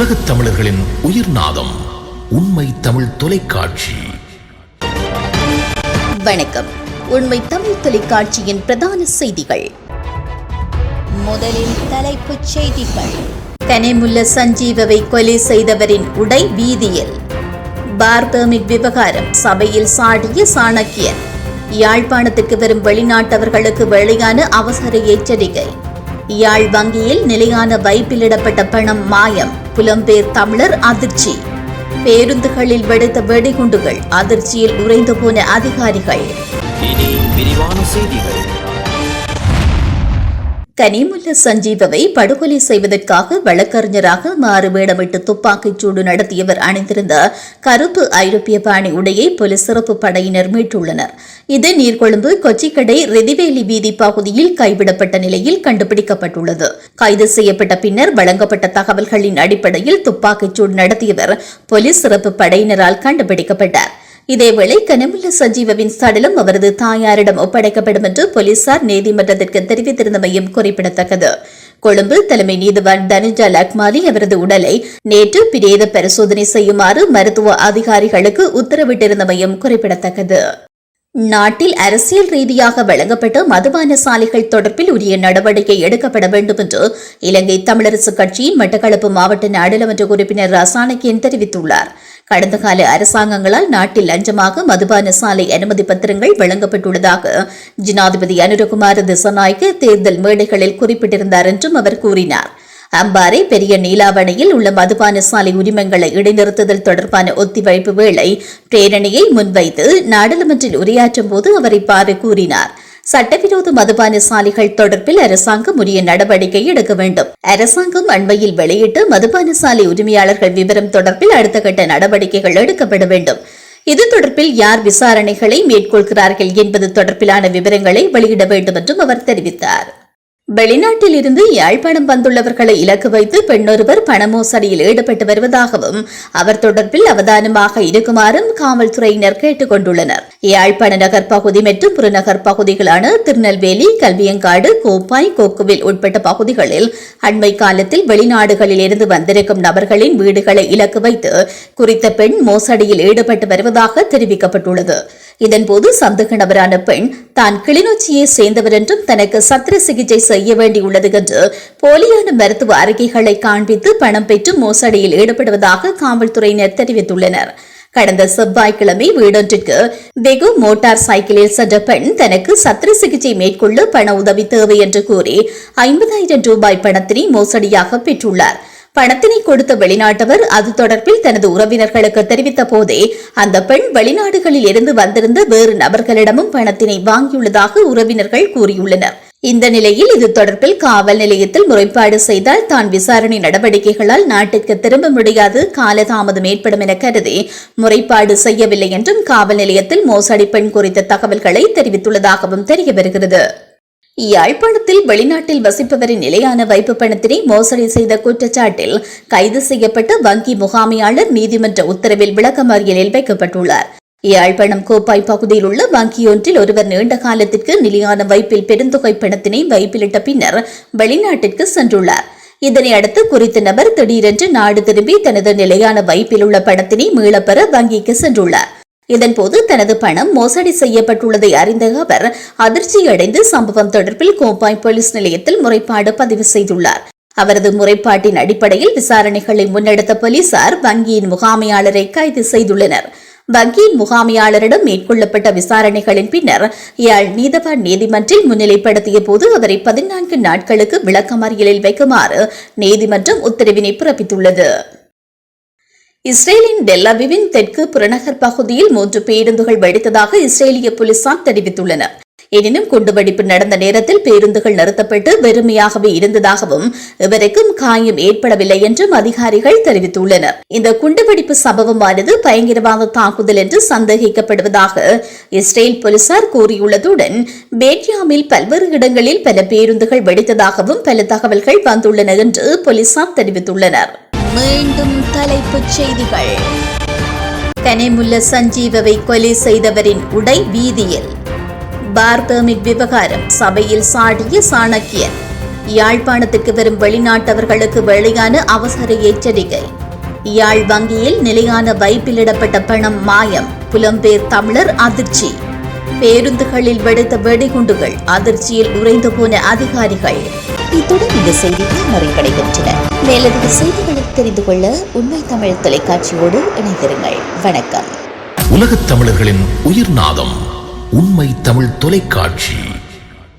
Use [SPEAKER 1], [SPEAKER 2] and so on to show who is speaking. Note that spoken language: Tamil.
[SPEAKER 1] உலகத் தமிழர்களின் உயிர் நாதம் உண்மை தமிழ் தொலைக்காட்சி.
[SPEAKER 2] வணக்கம். உண்மை தமிழ் தொலைக்காட்சியின் பிரதான செய்திகள். முதலில் தலைப்புச் செய்திகள். கனிமுல்ல சஞ்சீவவை கொலை செய்தவரின் உடை வீதியில். பார் பெர்மிட் விவகாரம் சபையில் சாடிய சாணக்கியன் யாழ்ப்பாணத்துக்கு வரும் வெளிநாட்டவர்களுக்கு வெளியான அவசர எச்சரிக்கை. யாழ் வங்கியில் நிலையான வைப்பிலிடப்பட்ட பணம் மாயம். புலம்பெயர் தமிழர் அதிர்ச்சி. பேருந்துகளில் வெடித்த வெடிகுண்டுகள் அதிர்ச்சியில் உறைந்து போன அதிகாரிகள்.
[SPEAKER 3] செய்திகள்.
[SPEAKER 2] கனிமுல்ல சஞ்சீவவை படுகொலை செய்வதற்காக வழக்கறிஞராக மாறு வேடமிட்டு துப்பாக்கிச் சூடு நடத்தியவர் அணிந்திருந்த கருப்பு ஐரோப்பிய பாணி உடையை போலீஸ் சிறப்பு படையினர் மீட்டுள்ளனர். இது நீர்கொழும்பு கொச்சிக்கடை ரெதிவேலி வீதி பகுதியில் கைவிடப்பட்ட நிலையில் கண்டுபிடிக்கப்பட்டுள்ளது. கைது செய்யப்பட்ட பின்னர் வழங்கப்பட்ட தகவல்களின் அடிப்படையில் துப்பாக்கிச் சூடு நடத்தியவர் போலீஸ் சிறப்பு படையினரால் கண்டுபிடிக்கப்பட்டார். இதேவேளை கனமுல்ல சஞ்சீவவின் சடலம் அவரது தாயாரிடம் ஒப்படைக்கப்படும் என்று போலீசார் நீதிமன்றத்திற்கு தெரிவித்திருந்தமையும் குறிப்பிடத்தக்கது. கொழும்பு தலைமை நீதிவான் தனுஜா லக்மாலி அவரது உடலை நேற்று பிரேத பரிசோதனை செய்யுமாறு மருத்துவ அதிகாரிகளுக்கு உத்தரவிட்டிருந்தமையும் குறிப்பிடத்தக்கது. நாட்டில் அரசியல் ரீதியாக வழங்கப்பட்ட மதுபான சாலைகள் தொடர்பில் உரிய நடவடிக்கை எடுக்கப்பட வேண்டும் என்று இலங்கை தமிழரசுக் கட்சியின் மட்டக்களப்பு மாவட்ட நாடாளுமன்ற உறுப்பினர் ரசானக்கியன் தெரிவித்துள்ளார். கடந்த கால அரசாங்கங்களால் நாட்டில் லஞ்சமாக மதுபான சாலை அனுமதி பத்திரங்கள் வழங்கப்பட்டுள்ளதாக ஜனாதிபதி அனுரகுமார திசநாயக்க தேர்தல் மேடைகளில் குறிப்பிட்டிருந்தார் என்றும் அவர் கூறினார். அம்பாறை பெரிய நீலாவணையில் உள்ள மதுபான சாலை உரிமங்களை இடைநிறுத்துதல் தொடர்பான ஒத்திவைப்பு வேளை பிரேரணையை முன்வைத்து நாடாளுமன்றில் உரையாற்றும் போது அவர் இவ்வாறு கூறினார். சட்டவிரோத மதுபான சாலைகள் தொடர்பில் அரசாங்கம் உரிய நடவடிக்கை எடுக்க வேண்டும். அரசாங்கம் அண்மையில் வெளியிட்டு மதுபான சாலை உரிமையாளர்கள் விவரம் தொடர்பில் அடுத்த கட்ட நடவடிக்கைகள் எடுக்கப்பட வேண்டும். இது தொடர்பில் யார் விசாரணைகளை மேற்கொள்கிறார்கள் என்பது தொடர்பிலான விவரங்களை வெளியிட வேண்டும் என்றும் அவர் தெரிவித்தார். வெளிநாட்டில் இருந்து யாழ்ப்பாணம் வந்துள்ளவர்களை இலக்கு வைத்து பெண்ணொருவர் பண மோசடியில் ஈடுபட்டு வருவதாகவும் அவர் தொடர்பில் அவதானமாக இருக்குமாறும் காவல்துறையினர் கேட்டுக் கொண்டுள்ளனர். யாழ்ப்பாண நகர் பகுதி மற்றும் புறநகர் பகுதிகளான திருநெல்வேலி கல்வியங்காடு கோப்பாய் கோக்குவில் உட்பட்ட பகுதிகளில் அண்மை காலத்தில் வெளிநாடுகளில் இருந்து வந்திருக்கும் நபர்களின் வீடுகளை இலக்கு வைத்து குறித்த பெண் மோசடியில் ஈடுபட்டு வருவதாக தெரிவிக்கப்பட்டுள்ளது. இதன்போது சந்தேக நபரான பெண் தான் கிளிநொச்சியை சேர்ந்தவர் என்றும் தனக்கு சத்திர சிகிச்சை செய்ய வேண்டியுள்ளது என்று போலியான மருத்துவ அறிக்கைகளை காண்பித்து பணம் பெற்று மோசடியில் ஈடுபடுவதாக காவல்துறையினர் தெரிவித்துள்ளனர். கடந்த செவ்வாய்க்கிழமை வீடொன்றிற்கு வெகு மோட்டார் சைக்கிளில் சென்ற பெண் தனக்கு சத்திர சிகிச்சை மேற்கொள்ள பண உதவி தேவை என்று கூறி ஐம்பதாயிரம் ரூபாய் பணத்தினை மோசடியாக பெற்றுள்ளார். பணத்தினை கொடுத்த வெளிநாட்டவர் அது தொடர்பில் தனது உறவினர்களுக்கு தெரிவித்த போதே அந்த பெண் வெளிநாடுகளில் இருந்து வந்திருந்த வேறு நபர்களிடமும் பணத்தினை வாங்கியுள்ளதாக உறவினர்கள் கூறியுள்ளனர். இந்த நிலையில் இது தொடர்பில் காவல் நிலையத்தில் முறைப்பாடு செய்தால் தான் விசாரணை நடவடிக்கைகளால் நாட்டிற்கு திரும்ப முடியாது காலதாமதம் ஏற்படும் என கருதி முறைப்பாடு செய்யவில்லை என்றும் காவல் நிலையத்தில் மோசடி பெண் குறித்த தகவல்களை தெரிவித்துள்ளதாகவும் தெரிய வருகிறது யாழ்ப்பாணத்தில் வெளிநாட்டில் வசிப்பவரின் நிலையான வைப்பு பணத்தினை மோசடி செய்த குற்றச்சாட்டில் கைது செய்யப்பட்ட வங்கி முகாமையாளர் நீதிமன்ற உத்தரவில் விளக்கமறியலில் வைக்கப்பட்டுள்ளார். யாழ்ப்பாணம் கோப்பாய் பகுதியில் உள்ள வங்கியொன்றில் ஒருவர் நீண்ட காலத்திற்கு நிலையான வைப்பில் பெருந்தொகை பணத்தினை வைப்பிலிட்ட பின்னர் வெளிநாட்டிற்கு சென்றுள்ளார். இதனை அடுத்து குறித்த நபர் திடீரென்று நாடு திரும்பி தனது நிலையான வைப்பில் உள்ள பணத்தினை மீளப்பெற வங்கிக்கு சென்றுள்ளார். இதன்போது தனது பணம் மோசடி செய்யப்பட்டுள்ளதை அறிந்த அவர் அதிர்ச்சியடைந்து சம்பவம் தொடர்பில் கோப்பாய் போலீஸ் நிலையத்தில் முறைப்பாடு பதிவு செய்துள்ளார். அவரது முறைப்பாட்டின் அடிப்படையில் விசாரணைகளை முன்னெடுத்த போலீசார் வங்கியின் முகாமையாளரை கைது செய்துள்ளனர். வங்கியின் முகாமையாளரிடம் மேற்கொள்ளப்பட்ட விசாரணைகளின் பின்னர் யாழ் நீதவான் நீதிமன்றில் முன்னிலைப்படுத்திய போது அவரை பதினான்கு நாட்களுக்கு விளக்கமறியலில் வைக்குமாறு நீதிமன்றம் உத்தரவினை பிறப்பித்துள்ளது. இஸ்ரேலின் டெல்லவிவின் தெற்கு புறநகர் பகுதியில் மூன்று பேருந்துகள் வெடித்ததாக இஸ்ரேலிய போலீசார் தெரிவித்துள்ளனர். எனினும் குண்டுவெடிப்பு நடந்த நேரத்தில் பேருந்துகள் நிறுத்தப்பட்டு வெறுமையாகவே இருந்ததாகவும் இவருக்கும் காயம் ஏற்படவில்லை என்றும் அதிகாரிகள் தெரிவித்துள்ளனர். இந்த குண்டுவெடிப்பு சம்பவமானது பயங்கரவாத தாக்குதல் என்று சந்தேகிக்கப்படுவதாக இஸ்ரேல் போலீசார் கூறியுள்ளதுடன் பேட்யாமில் பல்வேறு இடங்களில் பல பேருந்துகள் வெடித்ததாகவும் பல தகவல்கள் வந்துள்ளன என்று போலீசார் தெரிவித்துள்ளனர். மீண்டும் தலைப்புச் செய்திகள். கனிமுல்ல சஞ்சீவவை கொலை செய்தவரின் உடை வீதியில். பார் பெர்மிட் விவகாரம் சபையில் சாடிய சாணக்கியன். யாழ்ப்பாணத்துக்கு வரும் வெளிநாட்டவர்களுக்கு வெளியான அவசர எச்சரிக்கை. யாழ் வங்கியில் நிலையான வைப்பிலிடப்பட்ட பணம் மாயம். புலம்பெயர் தமிழர் அதிர்ச்சி. பேருந்துகளில் வெடித்த வெடிகுண்டுகள் அதிர்ச்சியில் உறைந்து போன அதிகாரிகள். இத்துடன் இந்த செய்திகள் நிறைவடைகின்றன. மேலதிக செய்திகளை தெரிந்து கொள்ள உண்மை தமிழ் தொலைக்காட்சியோடு இணைந்திருங்கள். வணக்கம்.
[SPEAKER 1] உலகத் தமிழர்களின் உயிர்நாதம் உண்மை தமிழ் தொலைக்காட்சி.